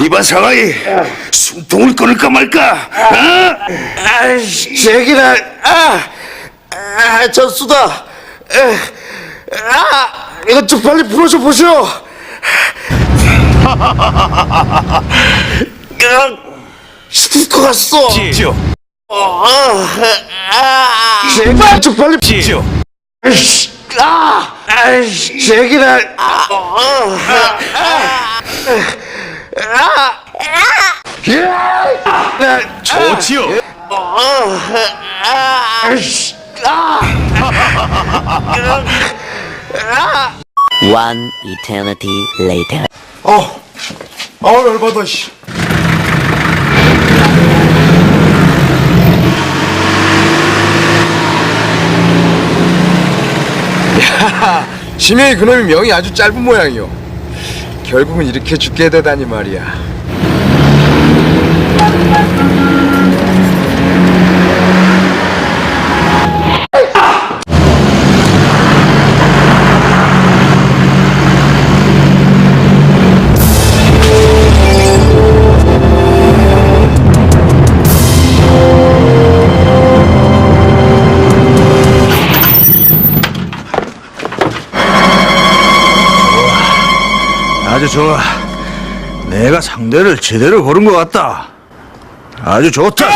이번 상황이 숨통을 끊을까 말까? 어? 아이씨, 제기라, 아, 아, 전수다. 에, 아, 이거 좀 빨리 풀어줘 보시오. 아, 스피커 갔어. 지지요, 제발 좀 빨리. 지지요. 아이씨, 아, 아이씨, 제기라, 아, 아, 아, 좋지요. 아이씨. One eternity later. 어, 아, 열받아, 씨. 심해의 그놈의 명이 아주 짧은 모양이요. 결국은 이렇게 죽게 되다니 말이야. 아주 좋아. 내가 상대를 제대로 고른 것 같다. 아주 좋다.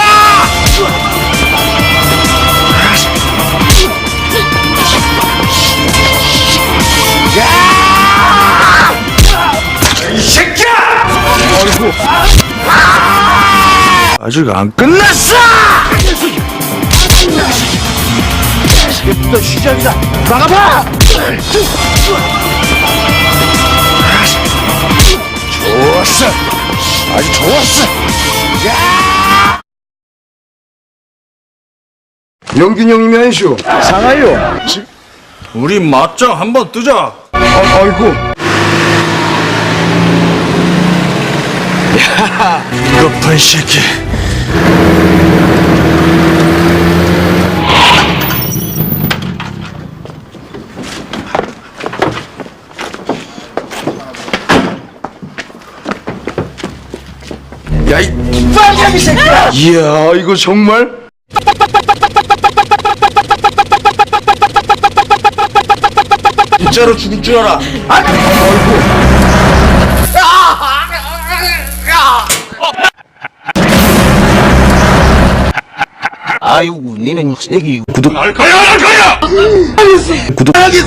이 새끼야! 아직 안 끝났어! 또 시작이다. 나가봐! 아주 좋았어. 영균 형이면 해쇼. 상하요. 우리 맞짱 한번 뜨자. 아, 아이고. 야, 이 빨갱이 새끼야! 이야, 이거 정말? 진짜로 죽을 줄 알아. 아이고, 니는 여기 구독. 할 거야, 할 거야. 구독. 하겠어.